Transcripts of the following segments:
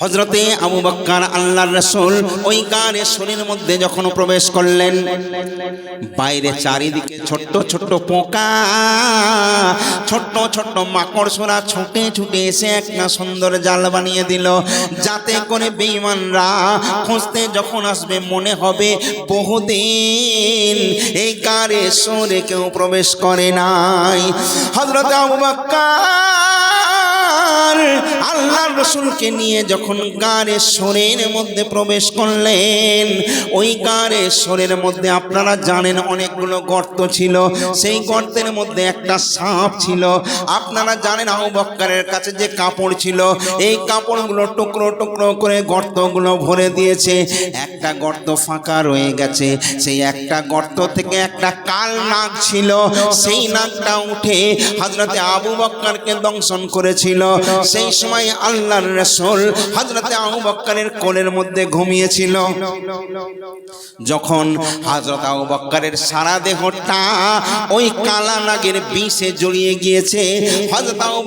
হজরতে আবু বক্কার আল্লাহর রসুল ওই গানের শরীরের মধ্যে যখন প্রবেশ করলেন, বাইরে চারিদিকে ছোট্ট ছোট্ট পোকা, ছোট্ট ছোট্ট মাকড়সোরা ছুটে ছুটে এসে একটা সুন্দর জাল বানিয়ে দিল। যাতে করে বেঈমানরা খুঁজতে যখন আসবে, মনে হবে বহুদিন এই গারে সরে কেউ প্রবেশ করে নাই। হজরত আবু বক্কার আল্লাহর রসুলকে নিয়ে যখন গাড়ে সোরের মধ্যে প্রবেশ করলেন, ওই গাড়ে সোরের মধ্যে আপনারা জানেন অনেকগুলো গর্ত ছিল। সেই গর্তের মধ্যে একটা সাপ ছিল। আপনারা জানেন আবু বক্কারের কাছে যে কাপড় ছিল, এই কাপড়গুলো টুকরো টুকরো করে গর্তগুলো ভরে দিয়েছে। একটা গর্ত ফাঁকা রয়ে গেছে। সেই একটা গর্ত থেকে একটা কাল নাগ ছিল। সেই নাগটা উঠে হজরতে আবু বক্কারকে দংশন করেছিল। সেই সময় আল্লাহর রসুল হজরতে আবু কোলের মধ্যে ঘুমিয়েছিল। যখন হজরত আবু বক্কারের সারা দেহটা ওই কালা নাগের বিষে জড়িয়ে গিয়েছে হজরত আবু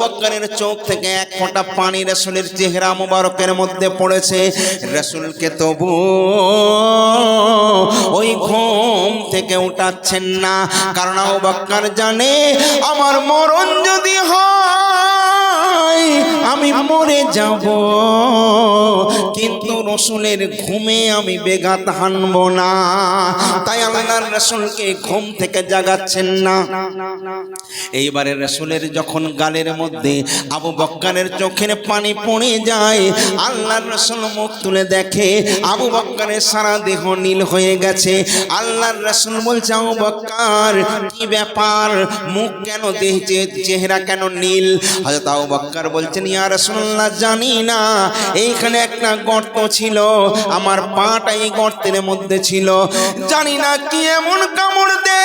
চোখ থেকে এক ফোঁটা পানি রসুলের চেহারা মোবারকের মধ্যে পড়েছে। রসুলকে তবু ওই ঘুম থেকে উঠাচ্ছেন না, কারণ আবু জানে, আমার মরণ যদি হয় আমি মরে যাব। কিন্তু রসুলের ঘুমে আমি বেঘাত হানব না। তাই আল্লাহর রসুলকে ঘুম থেকে জাগাচ্ছেন না। এইবারে রসুলের যখন গালের মধ্যে আবু বক্কারের চোখের পানি পড়ে যায়, আল্লাহর রসুল মুখ তুলে দেখে আবু বক্কারের সারা দেহ নীল হয়ে গেছে। আল্লাহর রসুল বলছে, আবু বক্কার, কি ব্যাপার? মুখ কেন দেখছে চেহারা কেন নীল? হয়তো আবু বক্কার বলছেন, ইয়া রসুল্লাহ জানি না। এইখানে একটা গর্ত ছিল আমার পাটাই গর্তের মধ্যে ছিল। জানি না কি এমন কামড় দে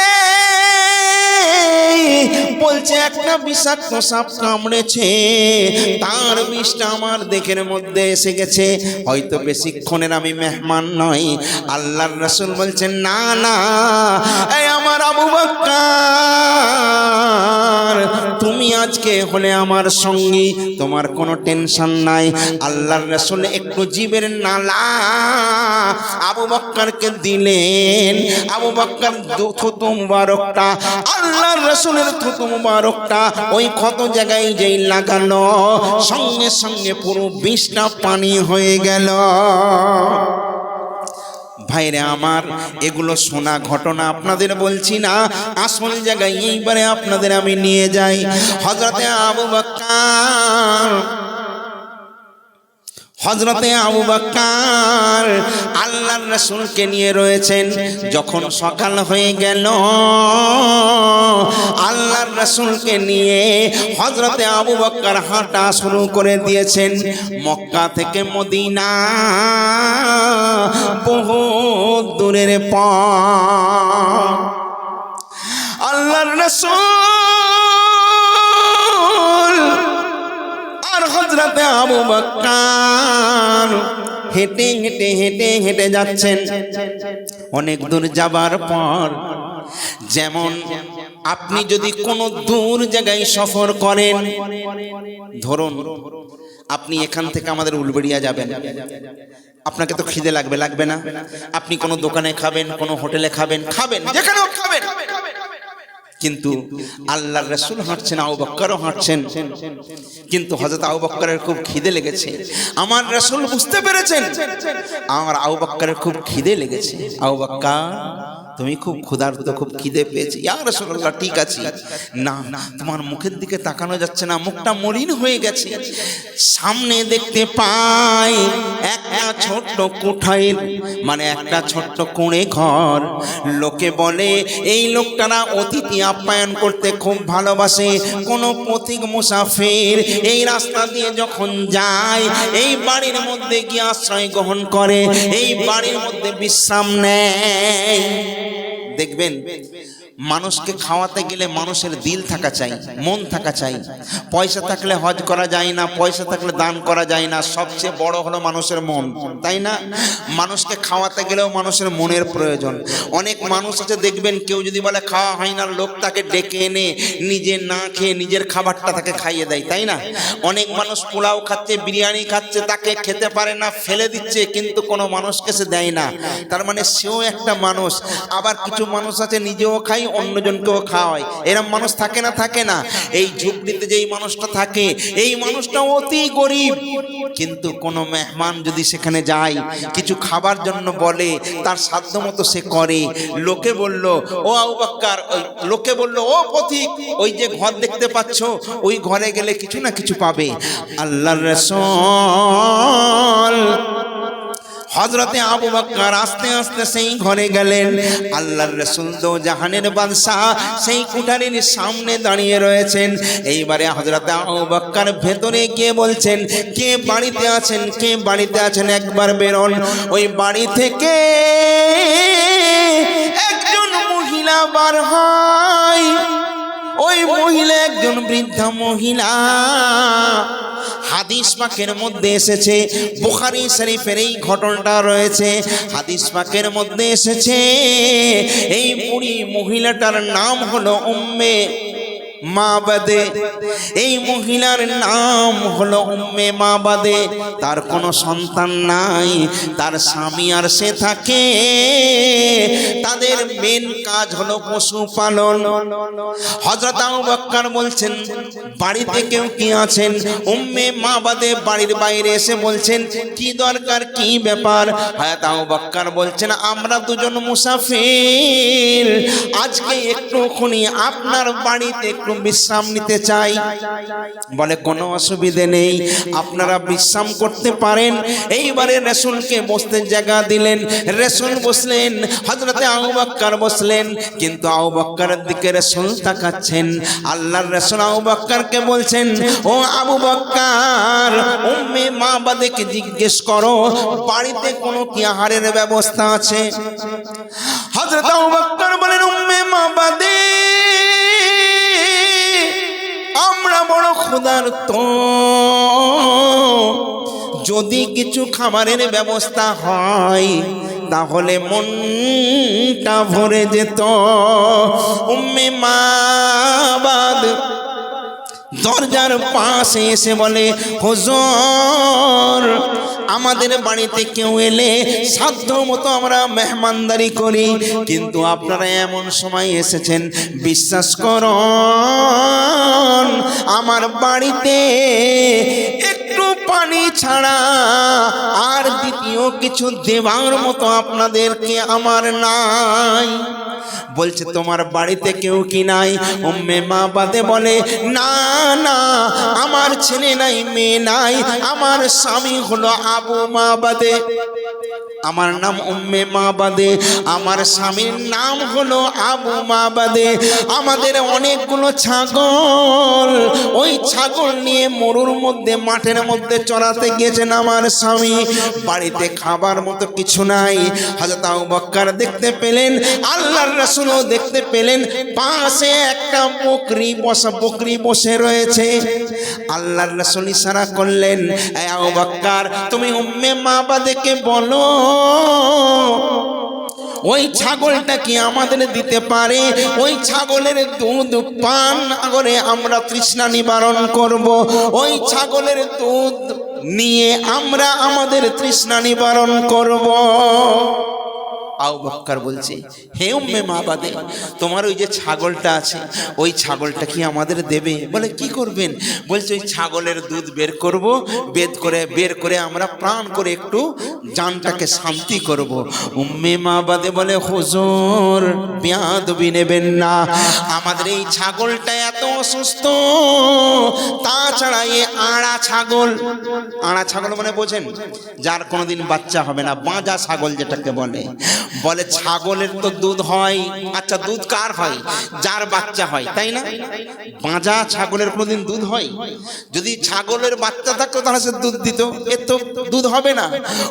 বলছে একটা বিষাক্ত সাপ কামড়েছে। তার বিষটা আমার দেখের মধ্যে এসে গেছে। হয়তো বেশিক্ষণের আমি মেহমান নই। আল্লাহর রসুল বলছেন, না না। এই আমার আবু বক্কার, তুমি আজকে হলে আমার সঙ্গী। তোমার কোনো টেনশন নাই। আল্লাহর রসুল একটু জীবের নালা আবু বক্কারকে দিলেন। আবু বক্কার থুতু মুবারকটা আল্লাহর রসুলের থুতু মুবারকটা ওই ক্ষত জায়গায় যেই লাগানো সঙ্গে সঙ্গে পুরো বিষটা পানি হয়ে গেল। ভাইরে আমার, এগুলো শোনা ঘটনা আপনাদের বলছি না, আসল জায়গায় এইবারে আপনাদের আমি নিয়ে যাই। হজরতে আবু বক্কার হজরতে আবু বাক্কার আল্লাহর রসুলকে নিয়ে রয়েছেন যখন সকাল হয়ে গেল আল্লাহর রসুলকে নিয়ে হজরতে আবু বাক্কার হাঁটা শুরু করে দিয়েছেন মক্কা থেকে মদিনা বহু দূরের পর আল্লাহর রসুল আর হজরতে আবু বক্কার। হেঁটে হেঁটে হেঁটে হেঁটে যাচ্ছেন। অনেক দূর যাবার পর যেমন আপনি যদি কোনো দূর জায়গায় সফর করেন, ধরুন আপনি এখান থেকে আমাদের উলবেড়িয়া যাবেন। আপনাকে তো খিদে লাগবে লাগবে না। আপনি কোনো দোকানে খাবেন, কোনো হোটেলে খাবেন খাবেন, যেখানেও খাবেন। কিন্তু আল্লাহ রসুল হাঁটছেন আউ বক্কারও হাঁটছেন। কিন্তু হজরত আউ বক্কারের খুব খিদে লেগেছে। আমার রসুল বুঝতে পেরেছেন। আমার আউ বক্কারের খুব খিদে লেগেছে। আউ বক্কা তুমি খুব ক্ষুধার্ত, খুব খিদে পেয়েছি। ইয়া রসুল্লাহ ঠিক আছে। না, তোমার মুখের দিকে তাকানো যাচ্ছে না। মুখটা মলিন হয়ে গেছে। সামনে দেখতে পাই ছোট্ট কোঠায় মানে একটা ছোট্ট কোণে ঘর। লোকে বলে, এই লোকটারা অতিথি আপ্যায়ন করতে খুব ভালোবাসে। কোনো পথিক মুসাফির এই রাস্তা দিয়ে যখন যায়, এই বাড়ির মধ্যে গিয়ে আশ্রয় গ্রহণ করে, এই বাড়ির মধ্যে বিশ্রাম নেয়। দেখবেন মানুষকে খাওয়াতে গেলে মানুষের দিল থাকা চাই, মন থাকা চাই। পয়সা থাকলে হজ করা যায় না, পয়সা থাকলে দান করা যায় না, সবচেয়ে বড় হলো মানুষের মন, তাই না? মানুষকে খাওয়াতে গেলেও মানুষের মনের প্রয়োজন। অনেক মানুষ আছে, দেখবেন কেউ যদি বলে, খাওয়া হয় না, লোক তাকে ডেকে এনে নিজে না খেয়ে নিজের খাবারটা তাকে খাইয়ে দেয়, তাই না? অনেক মানুষ পোলাও খাচ্ছে, বিরিয়ানি খাচ্ছে, তাকে খেতে পারে না, ফেলে দিচ্ছে, কিন্তু কোনো মানুষকে সে দেয় না। তার মানে সেও একটা মানুষ। আবার কিছু মানুষ আছে, নিজেও খাই অন্যজনকেও খাওয়ায়। এরম মানুষ থাকে না থাকে না। এই ঝুপড়িতে যেই মানুষটা থাকে, এই মানুষটা অতি গরিব। কিন্তু কোনো মেহমান যদি সেখানে যায়, কিছু খাবার জন্য বলে, তার সাধ্য মতো সে করে। লোকে বলল, ও আউবাক্কার ওই লোকে বলল, ও পথিক, ওই যে ঘর দেখতে পাচ্ছ, ওই ঘরে গেলে কিছু না কিছু পাবে। আল্লাহর রাসূল হজরতে আবু বকর আস্তে আস্তে সেই ঘরে গেলেন। আল্লাহর রসুল দো জাহানের বাদশাহ সেই কুঠারির সামনে দাঁড়িয়ে রয়েছেন। এইবারে হজরতে আবু বকর ভেতরে গিয়ে বলছেন, কে বাড়িতে আছেন? কে বাড়িতে আছেন? একবার বেরোন। ওই বাড়ি থেকে একজন মহিলা বার হয়। ওই মহিলা একজন বৃদ্ধা মহিলা। হাদিস পাকের মধ্যে এসেছে, বুখারি শরীফের এই ঘটনাটা রয়েছে। হাদিস পাকের মধ্যে এসেছে, এই বুড়ি মহিলাটার নাম হলো উম্মে মাবাদে। এই মহিলার নাম হলো উম্মে মাবাদে। তার কোনো সন্তান নাই, তার স্বামী আর সে থাকে। তাদের মেন কাজ হলো পশুপালন হজরত বক্কর বলছেন, বাড়িতে কেউ কি আছেন? উম্মে মাবাদে বাড়ির বাইরে এসে বলছেন, কি দরকার, কি ব্যাপার? হায়াত বক্কর বলছেন, আমরা দুজন মুসাফির। আজকে একটুখানি আপনার বাড়িতে একটু বিশ্রাম নিতে চাই? বলে, কোনো অসুবিধে নেই। আপনারা বিশ্রাম করতে পারেন। এইবারে রেসুলকে বসতে জায়গা দিলেন। রেসুল বসলেন হজরতে আবু বক্কর বসলেন। কিন্তু বক্করের দিকে রেসুল তাকাচ্ছেন। আল্লাহর রেসুল আবু বক্করকে বলছেন, ও আবু বক্কর, উম্মে মা বাদেকে জিজ্ঞেস করো, বাড়িতে কোনো কি আহারের ব্যবস্থা আছে? হজরত আবু বক্কর বলেন, উম্মে মা বাদে আমরা তো। যদি কিছু খাবারের ব্যবস্থা হয়, তাহলে মনটা ভরে যেত। উম্মে মাবাদ দরজার পাশে এসে বলে, হুজুর আমাদের বাড়িতে কেউ এলে সাধ্য মতো আমরা মেহমানদারি করি। কিন্তু আপনারা এমন সময় এসেছেন, বিশ্বাস করুন, আমার বাড়িতে একটু পানি ছাড়া আর দ্বিতীয় কিছু দেওয়ার মতো আপনাদেরকে আমার নাই। বলছে, তোমার বাড়িতে কেউ কি নাই? উম্মে মা বাদে বলে, না না, আমার ছেলে নাই, মেয়ে নাই, আমার স্বামী হলো আবু মা বাদে আমার নাম উম্মে মা বাদে আমার স্বামীর নাম হলো আবু মা বাদে আমাদের অনেকগুলো ছাগল, ওই ছাগল নিয়ে মরুর মধ্যে, মাঠের মধ্যে চড়াতে গিয়েছেন আমার স্বামী। বাড়িতে খাবার মতো কিছু নাই। হাজরত বক্কর দেখতে পেলেন, আল্লাহর রাসূলও দেখতে পেলেন, পাশে একটা বকরি বসা, বকরি বসে রয়েছে। আল্লাহর রাসূল ইশারা করলেন বক্কর, তুমি উম্মে মা বাদেকে বলো, ওই ছাগলটা কি আমাদের দিতে পারে? ওই ছাগলের দুধ পান করে আমরা তৃষ্ণা নিবারণ করব। ওই ছাগলের দুধ নিয়ে আমরা আমাদের তৃষ্ণা নিবারণ করব। আউ বলছে, হে উম্মে মা বাদে তোমার ওই যে ছাগলটা আছে, ওই ছাগলটা কি আমাদের দেবে? বলে, কি করবেন? বলছে, ওই ছাগলের দুধ বের করব, বেদ করে, বের করে আমরা প্রাণ করে একটু জানটাকে শান্তি করব। উম্মে মা বাদে বলে, হুজুর, বিয়াদবি নেবেন না। আমাদের এই ছাগলটা এত অসুস্থ, তাছাড়া এ আড়া ছাগল। আড়া ছাগল মানে বোঝেন, যার কোনোদিন বাচ্চা হবে না, বাঁজা ছাগল যেটাকে বলে। বলে ছাগলের তো দুধ হয়। আচ্ছা দুধ কার হয়? যার বাচ্চা হয়, তাই না? বাঁজা ছাগলের কোনোদিন দুধ হয়? যদি ছাগলের বাচ্চা থাকতো, তাহলে সে দুধ দিত। এর তো দুধ হবে না।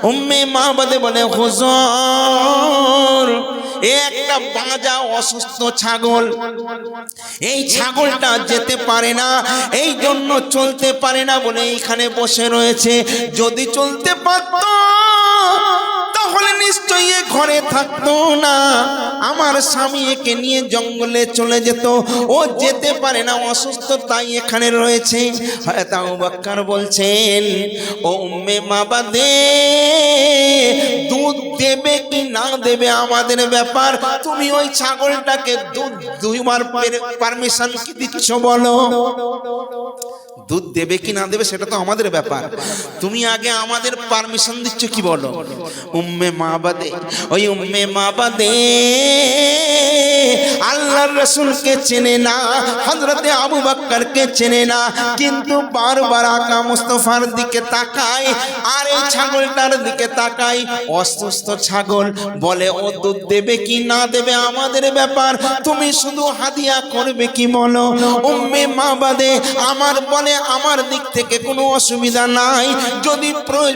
উম্মে মা বাদে বলে, হুজুর এ একটা বাজা অসুস্থ ছাগল। এই ছাগলটা যেতে পারে না, এই জন্য চলতে পারে না বলে এইখানে বসে রয়েছে। যদি চলতে পারত নিশ্চয়ই ঘরে থাকতো না। আমার স্বামী একে নিয়ে জঙ্গলে চলে যেত। ও যেতে পারে না, অসুস্থ তাই এখানে রয়েছে। হয়তো বাক্কার বলছেন, ও উম্মে মা বাদে দুধ দেবে কি না দেবে আমাদের ব্যাপার? তুমি ওই ছাগলটাকে দুধ দুইবার পারমিশন কি দিচ্ছ বলো? দুধ দেবে কি না দেবে সেটা তো আমাদের ব্যাপার। তুমি আগে আমাদের পারমিশন দিচ্ছ কি বলো? উম্মে মা বাদে ওই উম্মে মা বাদে আল্লাহর রসুলকে চেনে না হজরতে আবু বাক্কারকে চেনে না, কিন্তু বারবার আকা মুস্তফার দিকে তাকায় আর এই ছাগলটার দিকে তাকায়। অসুস্থ ছাগল বলে, ও দুধ দেবে কি না দেবে আমাদের ব্যাপার? তুমি শুধু হাদিয়া করবে কি বলো? উম্মে মা বাদে আমার বলে, আমার দিক থেকে কোনো অসুবিধা নাই। যদি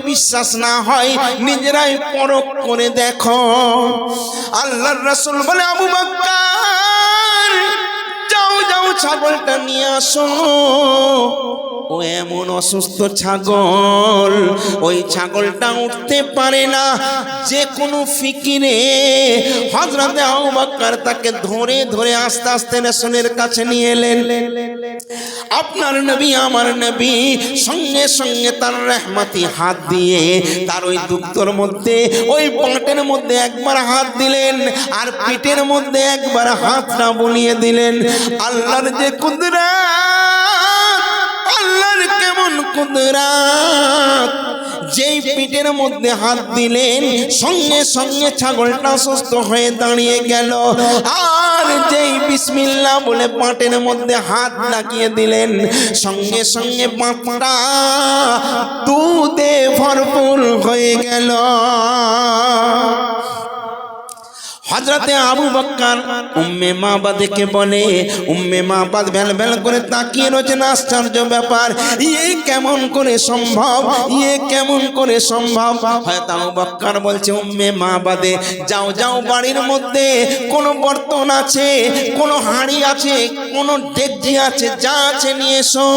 বিশ্বাস না হয়, নিজেরাই পরখ করে দেখো। আল্লাহর রাসূল বলে আবু বাক্কার যাও যাও ছাগলটা নিয়ে আসো। ও এমন অসুস্থ ছাগল, ওই ছাগলটা উঠতে পারে না। যে কোনো ফিকিরে হজরতে আবু তাকে ধরে ধরে আস্তে আস্তে রেশনের কাছে নিয়ে এলেন। আপনার নবী, আমার নবী সঙ্গে সঙ্গে তার রহমাতি হাত দিয়ে তার ওই দুগ্ধর মধ্যে, ওই পটের মধ্যে একবার হাত দিলেন আর পিঠের মধ্যে একবার হাতটা বুলিয়ে দিলেন। আল্লাহর যে কুদরা আল্লাহর কেমন কুদরাত? যেই পিঠের মধ্যে হাত দিলেন, সঙ্গে সঙ্গে ছাগলটা সুস্থ হয়ে দাঁড়িয়ে গেল। আর যেই বিসমিল্লাহ বলে পাটের মধ্যে হাত লাগিয়ে দিলেন, সঙ্গে সঙ্গে পাঁপড়া দুধে ভরপুর হয়ে গেল। হজরতে আবু বক্কার উম্মে মা বাদেকে বলে, উম্মে মা বাদ ভ্যাল করে তাকিয়ে রয়েছেন আশ্চর্য ব্যাপার। ইয়ে কেমন করে সম্ভব? ইয়ে কেমন করে সম্ভব? হয়তো আবু বক্কার বলছে, উম্মে মা বাদে যাও যাও বাড়ির মধ্যে। কোনো বর্তন আছে, কোনো হাঁড়ি আছে, কোনো ডেকজি আছে, যা আছে নিয়ে এসো।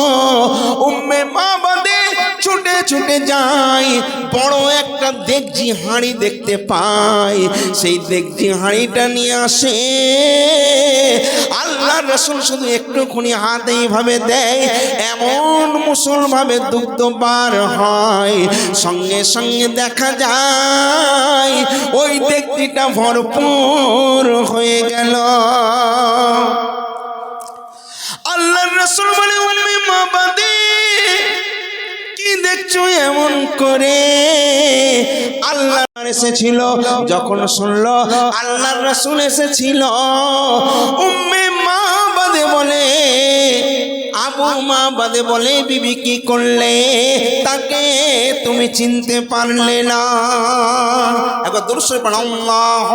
উম্মে মা বাদে ছুটে ছুটে যাই বড় একটা দেখজি হাঁড়ি দেখতে পাই সেই দেখজি হাঁড়িটা নিয়ে আসে। আল্লাহ রসুল শুধু একটুখানি হাত এইভাবে দেয়, এমন মুসলভাবে দুগ্ধ বার হয়। সঙ্গে সঙ্গে দেখা যায়, ওই দেখজিটা ভরপুর হয়ে গেল। আল্লাহ রসুল বলে উম্মে মা কি দেখছ এমন করে? আল্লাহ এসেছিল, যখন শুনলো, আল্লাহর রাসুল এসেছিল, উম্মে মা বাদে বলে, আবু মা বাদে বলে, বিবি কি করলে? তাকে তুমি চিনতে পারলে না। একবার দূর পড়া আল্লাহ